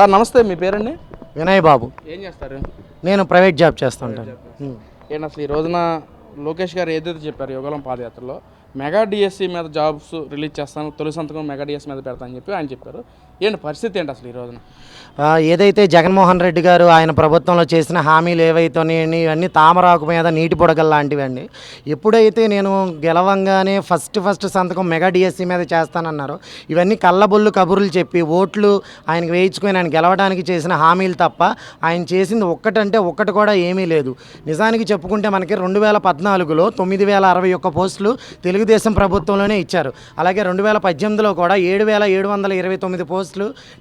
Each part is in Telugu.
సార్ నమస్తే మీ పేరండి? వినయ్ బాబు. ఏం చేస్తారు? నేను ప్రైవేట్ జాబ్ చేస్తుంటాను. ఏంటి అసలు ఈ రోజున లోకేష్ గారు ఏదైతే చెప్పారు యుగలం పాదయాత్రలో మెగా డిఎస్సి మీద జాబ్స్ రిలీజ్ చేస్తాను తొలి సంతకం మెగా డిఎస్సి మీద పెడతానని చెప్పి ఆయన చెప్పారు. ఏంటి పరిస్థితి ఏంటి అసలు ఈ రోజున? ఏదైతే జగన్మోహన్ రెడ్డి గారు ఆయన ప్రభుత్వంలో చేసిన హామీలు ఏవైతున్నాయని ఇవన్నీ తామరాకు మీద నీటి పొడగల లాంటివండి. ఎప్పుడైతే నేను గెలవంగానే ఫస్ట్ ఫస్ట్ సంతకం మెగా డిఎస్సీ మీద చేస్తానన్నారో. ఇవన్నీ కళ్ళబొల్లు కబుర్లు చెప్పి ఓట్లు ఆయనకి వేయించుకొని ఆయన గెలవడానికి చేసిన హామీలు తప్ప ఆయన చేసింది ఒక్కటంటే ఒక్కటి కూడా ఏమీ లేదు. నిజానికి చెప్పుకుంటే మనకి రెండు వేల పద్నాలుగులో తొమ్మిది వేల అరవై ఒక్క పోస్టులు తెలుగుదేశం ప్రభుత్వంలోనే ఇచ్చారు. అలాగే రెండు వేల పద్దెనిమిదిలో కూడా ఏడు వేల ఏడు వందల ఇరవై తొమ్మిది పోస్టులు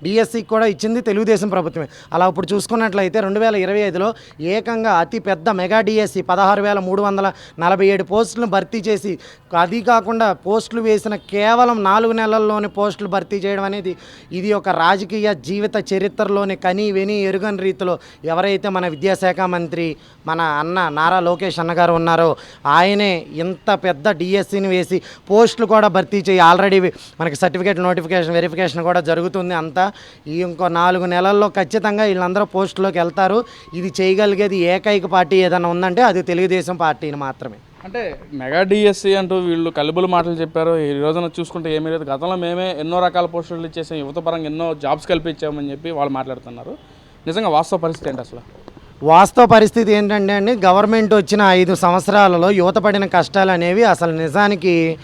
డిఎస్సికి కూడా ఇచ్చింది తెలుగుదేశం ప్రభుత్వమే. అలా ఇప్పుడు చూసుకున్నట్లయితే రెండు వేల ఇరవై ఐదులో ఏకంగా అతి పెద్ద మెగా డిఎస్సి పదహారు వేల మూడు వందల నలభై ఏడు పోస్టులను భర్తీ చేసి అది కాకుండా పోస్టులు వేసిన కేవలం నాలుగు నెలల్లోని పోస్టులు భర్తీ చేయడం అనేది ఇది ఒక రాజకీయ జీవిత చరిత్రలోని కని విని ఎరుగని రీతిలో ఎవరైతే మన విద్యాశాఖ మంత్రి మన అన్న నారా లోకేష్ అన్నగారు ఉన్నారో ఆయనే ఇంత పెద్ద డిఎస్సిని వేసి పోస్టులు కూడా భర్తీ చేయి. ఆల్రెడీ మనకి సర్టిఫికేట్ నోటిఫికేషన్ వెరిఫికేషన్ కూడా జరుగుతుంది అంతా. ఈ ఇంకో నాలుగు నెలల్లో ఖచ్చితంగా వీళ్ళందరూ పోస్టులోకి వెళ్తారు. ఇది చేయగలిగేది ఏకైక పార్టీ ఏదైనా ఉందంటే అది తెలుగుదేశం పార్టీని మాత్రమే. అంటే మెగా డిఎస్సి అంటూ వీళ్ళు కలుబులు మాటలు చెప్పారు. ఈ రోజున చూసుకుంటే ఏమీ లేదు. గతంలో మేమే ఎన్నో రకాల పోస్టులు ఇచ్చేసాం. యువత పరంగా ఎన్నో జాబ్స్ కల్పించామని చెప్పి వాళ్ళు మాట్లాడుతున్నారు. నిజంగా వాస్తవ పరిస్థితి ఏంటి అసలు? వాస్తవ పరిస్థితి ఏంటంటే అండి గవర్నమెంట్ వచ్చిన ఐదు సంవత్సరాలలో యువత పడిన కష్టాలు అనేవి అసలు నిజానికి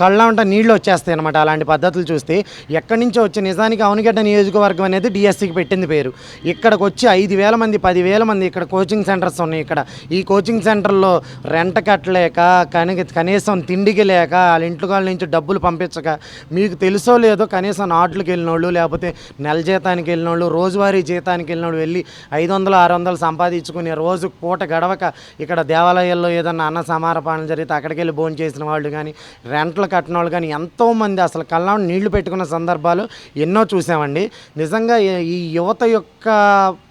కళ్ళ ఉంట నీళ్ళు వచ్చేస్తాయి అనమాట అలాంటి పద్ధతులు చూస్తే. ఎక్కడి నుంచో వచ్చి నిజానికి అవనిగడ్డ నియోజకవర్గం అనేది డిఎస్సికి పెట్టింది పేరు. ఇక్కడికి వచ్చి ఐదు వేల మంది పదివేల మంది ఇక్కడ కోచింగ్ సెంటర్స్ ఉన్నాయి ఇక్కడ. ఈ కోచింగ్ సెంటర్లో రెంట్ కట్టలేక కని కనీసం తిండికి లేక వాళ్ళ ఇంట్లో వాళ్ళ నుంచి డబ్బులు పంపించక మీకు తెలుసో లేదో కనీసం నాట్లకి వెళ్ళిన వాళ్ళు లేకపోతే నెల జీతానికి వెళ్ళిన వాళ్ళు రోజువారీ జీతానికి వెళ్ళిన వాళ్ళు వెళ్ళి ఐదు వందలు ఆరు వందలు సంపాదించుకుని రోజు పూట గడవక ఇక్కడ దేవాలయాల్లో ఏదన్నా అన్న సమారపానం జరిగితే అక్కడికి వెళ్ళి భోజనం చేసిన వాళ్ళు కానీ రెంట్లు కట్టిన వాళ్ళు కానీ ఎంతోమంది అసలు కళ్ళం నీళ్ళు పెట్టుకున్న సందర్భాలు ఎన్నో చూసామండి. నిజంగా ఈ- యువత యొక్క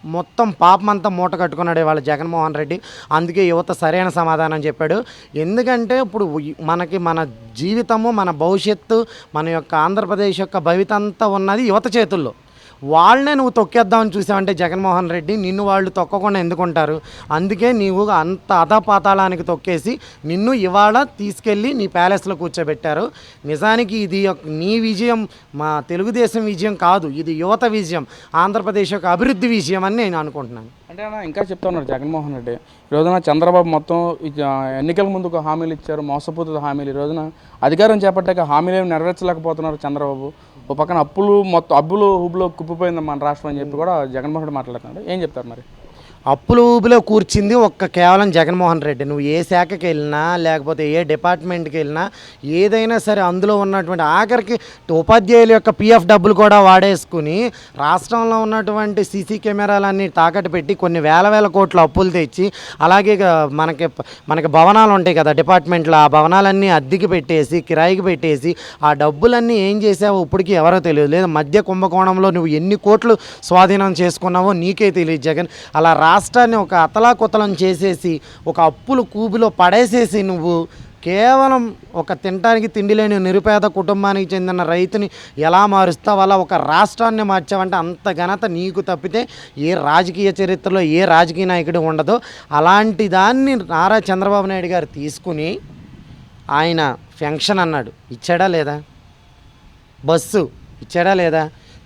మొత్తం పాపం అంతా మూట కట్టుకున్నాడు వాళ్ళ జగన్మోహన్ రెడ్డి. అందుకే యువత సరైన సమాధానం చెప్పాడు. ఎందుకంటే ఇప్పుడు మనకి మన జీవితము మన భవిష్యత్తు మన యొక్క ఆంధ్రప్రదేశ్ యొక్క భవితంతా ఉన్నది యువత చేతుల్లో. వాళ్ళనే నువ్వు తొక్కేద్దామని చూసావంటే జగన్మోహన్ రెడ్డి నిన్ను వాళ్ళు తొక్కకుండా ఎందుకుంటారు? అందుకే నీవు అంత అధపాతాళానికి తొక్కేసి నిన్ను ఇవాళ తీసుకెళ్ళి నీ ప్యాలెస్లో కూర్చోబెట్టారు. నిజానికి ఇది నీ విజయం మా తెలుగుదేశం విజయం కాదు ఇది యువత విజయం ఆంధ్రప్రదేశ్ యొక్క అభివృద్ధి విజయం అని నేను అనుకుంటున్నాను. అంటే అన్న ఇంకా చెప్తా ఉన్నారు జగన్మోహన్ రెడ్డి. రోజున చంద్రబాబు మొత్తం ఎన్నికల ముందుకు హామీలు ఇచ్చారు మోసపూత హామీలు. ఈ రోజున అధికారం చేపట్టాక హామీలు ఏమి నెరవేర్చలేకపోతున్నారు చంద్రబాబు. ఓ పక్కన అప్పులు మొత్తం అప్పులు హుబ్బులో కుప్పిపోయింది మన రాష్ట్రం అని చెప్పి కూడా జగన్మోహన్ రెడ్డి మాట్లాడుతున్నాడు. ఏం చెప్తారు మరి? అప్పుల ఊబిలో కూర్చింది ఒక్క కేవలం జగన్మోహన్ రెడ్డి. నువ్వు ఏ శాఖకి వెళ్ళినా లేకపోతే ఏ డిపార్ట్మెంట్కి వెళ్ళినా ఏదైనా సరే అందులో ఉన్నటువంటి ఆఖరికి ఉపాధ్యాయుల యొక్క పిఎఫ్ డబ్బులు కూడా వాడేసుకుని రాష్ట్రంలో ఉన్నటువంటి సీసీ కెమెరాలన్నీ తాకట్టు పెట్టి కొన్ని వేల వేల కోట్ల అప్పులు తెచ్చి అలాగే మనకి మనకి భవనాలు ఉంటాయి కదా డిపార్ట్మెంట్లో ఆ భవనాలన్నీ అద్దెకి పెట్టేసి కిరాయికి పెట్టేసి ఆ డబ్బులన్నీ ఏం చేసావో ఇప్పటికీ ఎవరో తెలియదు. లేదా మధ్య కుంభకోణంలో నువ్వు ఎన్ని కోట్లు స్వాధీనం చేసుకున్నావో నీకే తెలియదు జగన్. అలా రాష్ట్రాన్ని ఒక అతలాకుతలం చేసేసి ఒక అప్పులు కూబిలో పడేసేసి నువ్వు కేవలం ఒక తినడానికి తిండి లేని నిరుపేద కుటుంబానికి చెందిన రైతుని ఎలా మారుస్తావు? అలా ఒక రాష్ట్రాన్ని మార్చావంటే అంత ఘనత నీకు తప్పితే ఏ రాజకీయ చరిత్రలో ఏ రాజకీయ నాయకుడు ఉండదో. అలాంటి దాన్ని నారా చంద్రబాబు నాయుడు గారు తీసుకుని ఆయన ఫెంక్షన్ అన్నాడు. ఇచ్చాడా లేదా? బస్సు ఇచ్చాడా లేదా?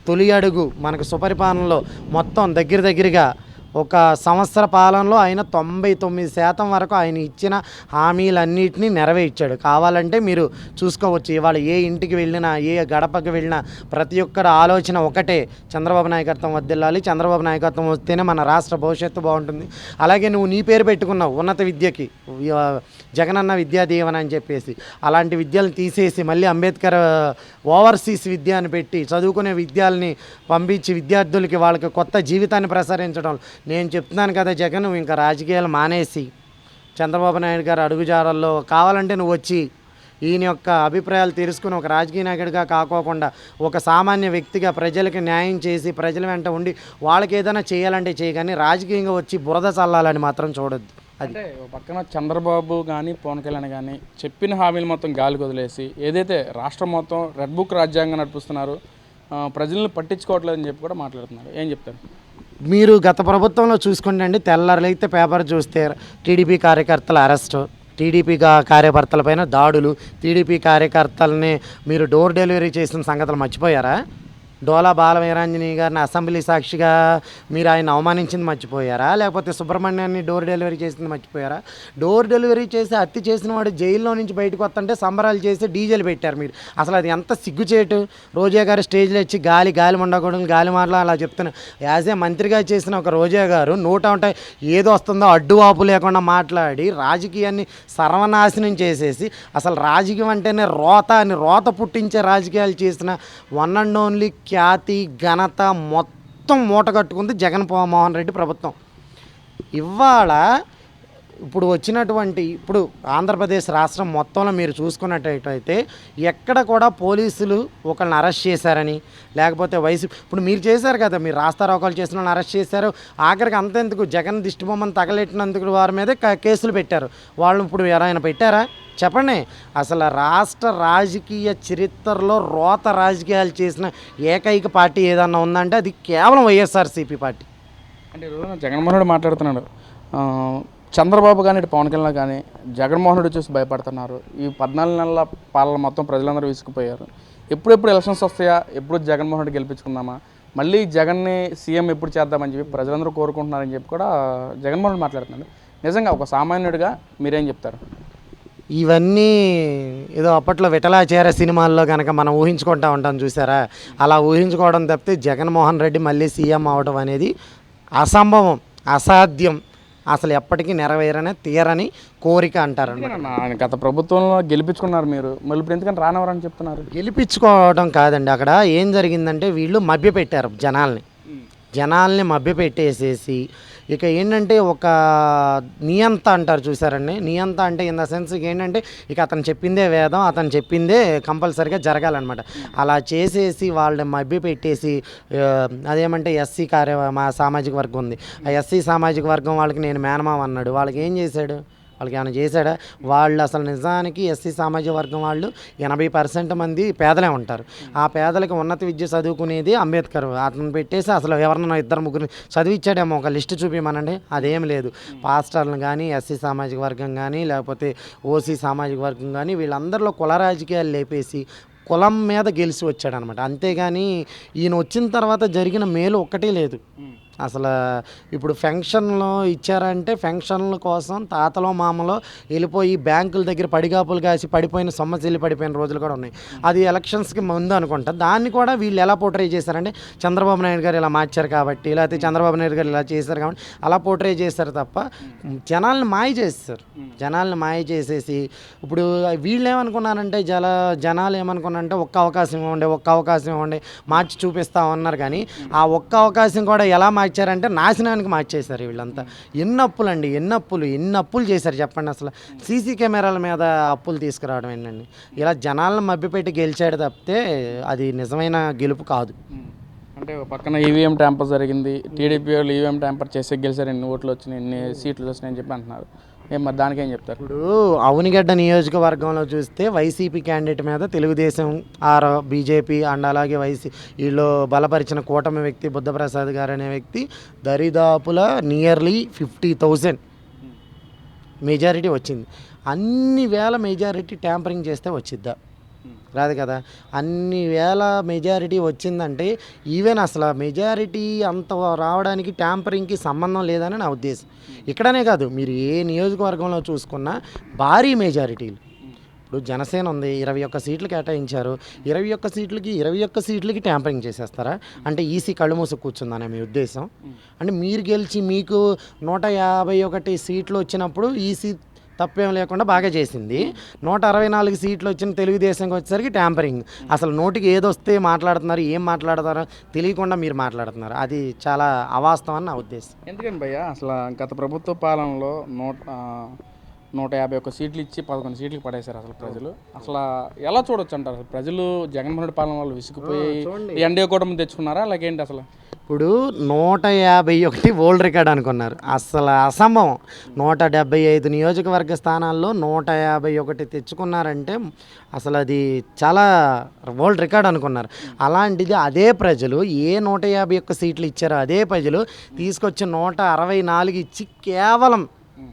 తొలి అడుగు మనకు సుపరిపాలనలో మొత్తం దగ్గర దగ్గరగా ఒక సంవత్సర పాలనలో ఆయన తొంభై తొమ్మిది శాతం వరకు ఆయన ఇచ్చిన హామీలన్నింటినీ నెరవేర్చాడు. కావాలంటే మీరు చూసుకోవచ్చు ఇవాళ ఏ ఇంటికి వెళ్ళినా ఏ గడపకి వెళ్ళినా ప్రతి ఒక్కరి ఆలోచన ఒకటే. చంద్రబాబు నాయకత్వం వద్దెళ్ళాలి చంద్రబాబు నాయకత్వం వస్తేనే మన రాష్ట్ర భవిష్యత్తు బాగుంటుంది. అలాగే నువ్వు నీ పేరు పెట్టుకున్నావు ఉన్నత విద్యకి జగనన్న విద్యాదీవన అని చెప్పేసి. అలాంటి విద్యలు తీసేసి మళ్ళీ అంబేద్కర్ ఓవర్సీస్ విద్య అని పెట్టి చదువుకునే విద్యాలని పంపించి విద్యార్థులకి వాళ్ళకి కొత్త జీవితాన్ని ప్రసారించడం నేను చెప్తున్నాను కదా జగన్ నువ్వు ఇంకా రాజకీయాలు మానేసి చంద్రబాబు నాయుడు గారు అడుగుజాడల్లో కావాలంటే నువ్వు వచ్చి ఈయన యొక్క అభిప్రాయాలు తెలుసుకుని ఒక రాజకీయ నాయకుడిగా కాకోకుండా ఒక సామాన్య వ్యక్తిగా ప్రజలకు న్యాయం చేసి ప్రజల వెంట ఉండి వాళ్ళకి ఏదైనా చేయాలంటే చేయగానే రాజకీయంగా వచ్చి బురద చల్లాలని మాత్రం చూడొద్దు. అంటే పక్కన చంద్రబాబు కానీ పవన్ కళ్యాణ్ కానీ చెప్పిన హామీలు మొత్తం గాలికి వదిలేసి ఏదైతే రాష్ట్రం మొత్తం రెడ్ బుక్ రాజ్యాంగం నడిపిస్తున్నారు ప్రజలను పట్టించుకోవట్లేదని చెప్పి కూడా మాట్లాడుతున్నారు. ఏం చెప్తారు? మీరు గత ప్రభుత్వంలో చూసుకుంటే అండి తెల్లారులైతే పేపర్ చూస్తే టీడీపీ కార్యకర్తల అరెస్టు టీడీపీ కార్యకర్తలపైన దాడులు టీడీపీ కార్యకర్తలని మీరు డోర్ డెలివరీ చేసిన సంగతులు మర్చిపోయారా? డోలా బాల వీరాంజనేయ గారిని అసెంబ్లీ సాక్షిగా మీరు ఆయన అవమానించింది మర్చిపోయారా? లేకపోతే సుబ్రహ్మణ్యాన్ని డోర్ డెలివరీ చేసింది మర్చిపోయారా? డోర్ డెలివరీ చేసి హత్య చేసిన వాడు జైల్లో నుంచి బయటకు వస్తుంటే సంబరాలు చేసి డీజేలు పెట్టారు మీరు. అసలు అది ఎంత సిగ్గుచేటు? రోజా గారు స్టేజ్లో వచ్చి గాలి గాలి ఉండకూడదు గాలి మాటలు అలా చెప్తున్నా. యాజ్ ఏ మంత్రిగా చేసిన ఒక రోజా గారు నూట ఉంటాయి ఏదో వస్తుందో అడ్డువాపు లేకుండా మాట్లాడి రాజకీయాన్ని సర్వనాశనం చేసేసి అసలు రాజకీయం అంటేనే రోత అని రోత పుట్టించే రాజకీయాలు చేసిన వన్ అండ్ ఓన్లీ ఖ్యాతి ఘనత మొత్తం మూట కట్టుకుంది జగన్ మోహన్ రెడ్డి ప్రభుత్వం. ఇవాళ ఇప్పుడు వచ్చినటువంటి ఇప్పుడు ఆంధ్రప్రదేశ్ రాష్ట్రం మొత్తంలో మీరు చూసుకున్నట్టయితే ఎక్కడ కూడా పోలీసులు ఒకళ్ళని అరెస్ట్ చేశారని లేకపోతే వయసు ఇప్పుడు మీరు చేశారు కదా మీరు రాస్తారోకాలు చేసిన వాళ్ళని అరెస్ట్ చేశారు. ఆఖరికి అంతెందుకు? జగన్ దిష్టిబొమ్మను తగలెట్టినందుకు వారి మీద కేసులు పెట్టారు. వాళ్ళు ఇప్పుడు ఎవరైనా పెట్టారా? చెప్పండి అసలు రాష్ట్ర రాజకీయ చరిత్రలో రోత రాజకీయాలు చేసిన ఏకైక పార్టీ ఏదన్నా ఉందంటే అది కేవలం వైఎస్ఆర్సీపీ పార్టీ. అంటే ఈ రోజున జగన్మోహన్ రెడ్డి మాట్లాడుతున్నాడు. చంద్రబాబు కానీ ఇటు పవన్ కళ్యాణ్ కానీ జగన్మోహన్ రెడ్డి చూసి భయపడుతున్నారు. ఈ పద్నాలుగు నెలల పాలన మొత్తం ప్రజలందరూ విసుకుపోయారు ఎప్పుడెప్పుడు ఎలక్షన్స్ వస్తాయా? ఎప్పుడు జగన్మోహన్ రెడ్డి గెలిపించుకుందామా? మళ్ళీ జగన్ని సీఎం ఎప్పుడు చేద్దామని చెప్పి ప్రజలందరూ కోరుకుంటున్నారని చెప్పి కూడా జగన్మోహన్ రెడ్డి మాట్లాడుతున్నాడు. నిజంగా ఒక సామాన్యుడిగా మీరేం చెప్తారు? ఇవన్నీ ఏదో అప్పట్లో విఠలాచార్య సినిమాల్లో కనుక మనం ఊహించుకుంటా ఉంటాం చూసారా? అలా ఊహించుకోవడం తప్పితే జగన్మోహన్ రెడ్డి మళ్ళీ సీఎం అవడం అనేది అసంభవం అసాధ్యం. అసలు ఎప్పటికీ నెరవేరని తీరని కోరిక అంటారు గత ప్రభుత్వంలో గెలిపించుకున్నారు మీరు. మళ్ళీ ఇప్పుడు ఎందుకని రానవరని చెప్తున్నారు? గెలిపించుకోవడం కాదండి. అక్కడ ఏం జరిగిందంటే వీళ్ళు మభ్యపెట్టారు జనాల్ని. జనాల్ని మభ్యపెట్టేసేసి ఇక ఏంటంటే ఒక నియంత అంటారు చూసారండి నియంత అంటే ఇన్ ద సెన్స్ ఏంటంటే ఇక అతను చెప్పిందే వేదం అతను చెప్పిందే కంపల్సరిగా జరగాలన్నమాట. అలా చేసేసి వాళ్ళని మభ్య పెట్టేసి అదేమంటే ఎస్సీ కార్య మా సామాజిక వర్గం ఉంది. ఆ ఎస్సీ సామాజిక వర్గం వాళ్ళకి నేను మేనమామ అన్నాడు. వాళ్ళకి ఏం చేశాడు? వాళ్ళకి ఏమైనా చేశాడా? వాళ్ళు అసలు నిజానికి ఎస్సీ సామాజిక వర్గం వాళ్ళు ఎనభై పర్సెంట్ మంది పేదలే ఉంటారు. ఆ పేదలకు ఉన్నత విద్య చదువుకునేది అంబేద్కర్. అతను పెట్టేసి అసలు ఎవరినైనా ఇద్దరు ముగ్గురు చదివిచ్చాడేమో ఒక లిస్ట్ చూపించమనండి అదేం లేదు. పాస్టర్లను కానీ ఎస్సీ సామాజిక వర్గం కానీ లేకపోతే ఓసీ సామాజిక వర్గం కానీ వీళ్ళందరిలో కుల రాజకీయాలు లేపేసి కులం మీద గెలిచి వచ్చాడనమాట. అంతేగాని ఈయన వచ్చిన తర్వాత జరిగిన మేలు ఒక్కటే లేదు. అసలు ఇప్పుడు ఫెన్షన్లు ఇచ్చారంటే ఫెన్షన్ల కోసం తాతలో మామలో వెళ్ళిపోయి బ్యాంకుల దగ్గర పడిగాపులు కాసి పడిపోయిన సొమ్మ చెల్లి పడిపోయిన రోజులు కూడా ఉన్నాయి. అది ఎలక్షన్స్కి ముందు అనుకుంటా. దాన్ని కూడా వీళ్ళు ఎలా పోర్ట్రే చేశారంటే చంద్రబాబు నాయుడు గారు ఇలా మార్చారు కాబట్టి లేకపోతే చంద్రబాబు నాయుడు గారు ఇలా చేశారు కాబట్టి అలా పోర్ట్రై చేశారు తప్ప జనాల్ని మాయ చేస్తారు జనాల్ని మాయ చేసేసి ఇప్పుడు వీళ్ళు ఏమనుకున్నారంటే జల జనాలు ఏమనుకున్నారంటే ఒక్క అవకాశం ఇవ్వండి ఒక్క అవకాశం ఇవ్వండి మార్చి చూపిస్తా ఉన్నారు కానీ ఆ ఒక్క అవకాశం కూడా ఎలా మార్చారంటే నాశనానికి మార్చేశారు వీళ్ళంతా. ఎన్ని అప్పులు అండి? ఎన్ని అప్పులు? ఎన్ని అప్పులు చేశారు చెప్పండి అసలు. సీసీ కెమెరాల మీద అప్పులు తీసుకురావడం ఏంటండి? ఇలా జనాలను మభ్యపెట్టి గెలిచాడు తప్పితే అది నిజమైన గెలుపు కాదు. అంటే పక్కన ఈవీఎం ట్యాంపర్ జరిగింది. టీడీపీ వాళ్ళు ఈవీఎం ట్యాంపర్ చేసి గెలిచారు. ఎన్ని ఓట్లు వచ్చినాయి ఎన్ని సీట్లు వచ్చినాయని చెప్పి అంటున్నారు. ఏం మరి దానికి ఏం చెప్తారు? ఇప్పుడు అవునిగడ్డ నియోజకవర్గంలో చూస్తే వైసీపీ క్యాండిడేట్ మీద తెలుగుదేశం ఆర్ బీజేపీ అండ్ అలాగే వైసీ వీళ్ళు బలపరిచిన కూటమి వ్యక్తి బుద్ధప్రసాద్ గారు అనే వ్యక్తి దరిదాపుల నియర్లీ ఫిఫ్టీ థౌజండ్ మెజారిటీ వచ్చింది. అన్ని వేల మెజారిటీ ట్యాంపరింగ్ చేస్తే వచ్చిద్దా? రాదు కదా. అన్ని వేల మెజారిటీ వచ్చిందంటే ఈవెన్ అసలు మెజారిటీ అంత రావడానికి ట్యాంపరింగ్కి సంబంధం లేదని నా ఉద్దేశం. ఇక్కడనే కాదు మీరు ఏ నియోజకవర్గంలో చూసుకున్నా భారీ మెజారిటీలు. ఇప్పుడు జనసేన ఉంది ఇరవై ఒక్క సీట్లు కేటాయించారు. ఇరవై ఒక్క సీట్లకి ఇరవై ఒక్క సీట్లకి ట్యాంపరింగ్ చేసేస్తారా? అంటే ఈసీ కళ్ళు మూసి కూర్చుందనే మీ ఉద్దేశం. అంటే మీరు గెలిచి మీకు నూట యాభై ఒకటి సీట్లు వచ్చినప్పుడు ఈసీ తప్పేం లేకుండా బాగా చేసింది. నూట అరవై నాలుగు సీట్లు వచ్చిన తెలుగుదేశంకి వచ్చేసరికి ట్యాంపరింగ్. అసలు నోటికి ఏదొస్తే మాట్లాడుతున్నారు ఏం మాట్లాడతారో తెలియకుండా మీరు మాట్లాడుతున్నారు. అది చాలా అవాస్తవం అని నా ఉద్దేశం. ఎందుకని భయ్య? అసలు గత ప్రభుత్వ పాలనలో నూట నూట యాభై ఒక్క సీట్లు ఇచ్చి పదకొండు సీట్లు పడేశారు అసలు ప్రజలు. అసలు ఎలా చూడొచ్చు అంటారు? అసలు ప్రజలు జగన్మోహన్ రెడ్డి పాలన వాళ్ళు విసిగిపోయి ఈ ఎన్డీఏ కూటమి తెచ్చుకున్నారా? అలాగేంటి అసలు? ఇప్పుడు నూట యాభై ఒకటి వరల్డ్ రికార్డ్ అనుకున్నారు. అసలు అసంభవం. నూట డెబ్బై ఐదు నియోజకవర్గ స్థానాల్లో నూట యాభై ఒకటి తెచ్చుకున్నారంటే అసలు అది చాలా వరల్డ్ రికార్డ్ అనుకున్నారు. అలాంటిది అదే ప్రజలు ఏ నూట యాభై ఒక్క సీట్లు ఇచ్చారో అదే ప్రజలు తీసుకొచ్చి నూట అరవై నాలుగు ఇచ్చి కేవలం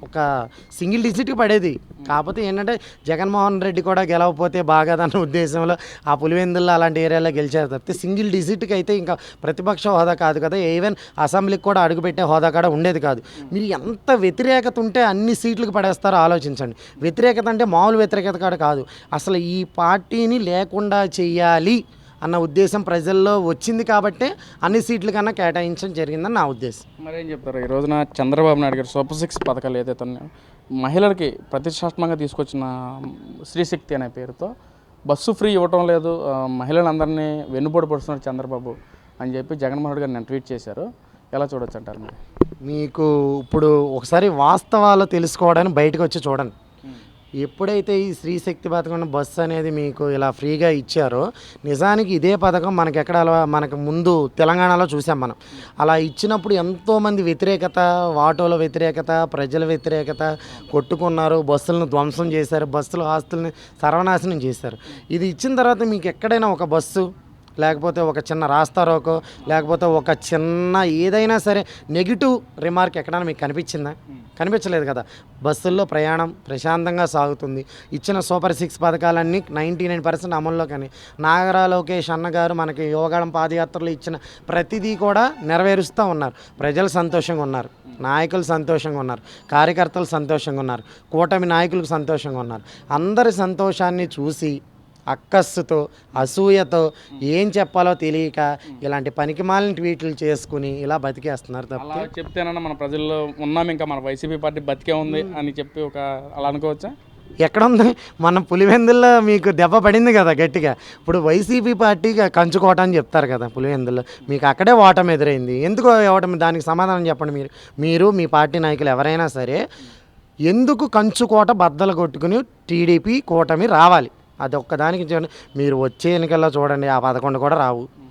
ఒక సింగిల్ డిజిట్కి పడేది. కాకపోతే ఏంటంటే జగన్మోహన్ రెడ్డి కూడా గెలవకపోతే బాగాదన్న ఉద్దేశంలో ఆ పులివెందుల్లో అలాంటి ఏరియాలో గెలిచారు తప్పితే సింగిల్ డిజిట్కి అయితే ఇంకా ప్రతిపక్ష హోదా కాదు కదా. ఈవెన్ అసెంబ్లీకి కూడా అడుగుపెట్టే హోదా కూడా ఉండేది కాదు. మీరు ఎంత వ్యతిరేకత ఉంటే అన్ని సీట్లకు పడేస్తారో ఆలోచించండి. వ్యతిరేకత అంటే మామూలు వ్యతిరేకత కూడా కాదు. అసలు ఈ పార్టీని లేకుండా చెయ్యాలి అన్న ఉద్దేశం ప్రజల్లో వచ్చింది కాబట్టే అన్ని సీట్ల కన్నా కేటాయించడం జరిగిందని నా ఉద్దేశం. మరి ఏం చెప్తారు? ఈ రోజున చంద్రబాబు నాయుడు గారు సూపర్ సిక్స్ పథకాలు ఏదైతే ఉన్నాయో మహిళలకి ప్రతిష్టాత్మకంగా తీసుకొచ్చిన స్త్రీశక్తి అనే పేరుతో బస్సు ఫ్రీ ఇవ్వటం లేదు మహిళలందరినీ వెన్నుపోటు పడుతున్నారు చంద్రబాబు అని చెప్పి జగన్మోహన్ రెడ్డి గారు నేను ట్వీట్ చేశారు. ఎలా చూడొచ్చు అంటారు మీరు? మీకు ఇప్పుడు ఒకసారి వాస్తవాలు తెలుసుకోవడానికి బయటకు వచ్చి చూడండి. ఎప్పుడైతే ఈ స్త్రీ శక్తి పథకం బస్సు అనేది మీకు ఇలా ఫ్రీగా ఇచ్చారో నిజానికి ఇదే పథకం మనకి ఎక్కడ అలా మనకు ముందు తెలంగాణలో చూసాం మనం. అలా ఇచ్చినప్పుడు ఎంతోమంది వ్యతిరేకత ఆటోల వ్యతిరేకత ప్రజల వ్యతిరేకత కొట్టుకున్నారు బస్సులను ధ్వంసం చేశారు బస్సులు ఆస్తుల్ని సర్వనాశనం చేశారు. ఇది ఇచ్చిన తర్వాత మీకు ఎక్కడైనా ఒక బస్సు లేకపోతే ఒక చిన్న రాస్తారోకో లేకపోతే ఒక చిన్న ఏదైనా సరే నెగిటివ్ రిమార్క్ ఎక్కడైనా మీకు కనిపించిందా? కనిపించలేదు కదా. బస్సుల్లో ప్రయాణం ప్రశాంతంగా సాగుతుంది. ఇచ్చిన సూపర్ సిక్స్ పథకాలన్నీ నైంటీ నైన్ పర్సెంట్ అమల్లో కానీ నాగరా లోకేష్ అన్నగారు మనకి యోగాళం పాదయాత్రలు ఇచ్చిన ప్రతిదీ కూడా నెరవేరుస్తూ ఉన్నారు. ప్రజలు సంతోషంగా ఉన్నారు. నాయకులు సంతోషంగా ఉన్నారు. కార్యకర్తలు సంతోషంగా ఉన్నారు. కూటమి నాయకులకు సంతోషంగా ఉన్నారు. అందరి సంతోషాన్ని చూసి అక్కస్సుతో అసూయతో ఏం చెప్పాలో తెలియక ఇలాంటి పనికిమాలిన ట్వీట్లు చేసుకుని ఇలా బతికేస్తున్నారు తప్ప చెప్తేనన్నా మన ప్రజల్లో ఉన్నాం ఇంకా మన వైసీపీ పార్టీ బతికే ఉంది అని చెప్పి ఒక అలా అనుకోవచ్చా? ఎక్కడ ఉంది మన పులివెందుల్లో మీకు దెబ్బ పడింది కదా గట్టిగా. ఇప్పుడు వైసీపీ పార్టీ కంచుకోట అని చెప్తారు కదా పులివెందుల్లో. మీకు అక్కడే ఓటమి ఎదురైంది. ఎందుకు ఓటమి? దానికి సమాధానం చెప్పండి మీరు. మీరు మీ పార్టీ నాయకులు ఎవరైనా సరే ఎందుకు కంచుకోట బద్దలు కొట్టుకుని టీడీపీ కూటమి రావాలి? అది ఒక్కదానికి చూడండి. మీరు వచ్చే ఎన్నికల్లో చూడండి ఆ పదకొండు కూడా రావు.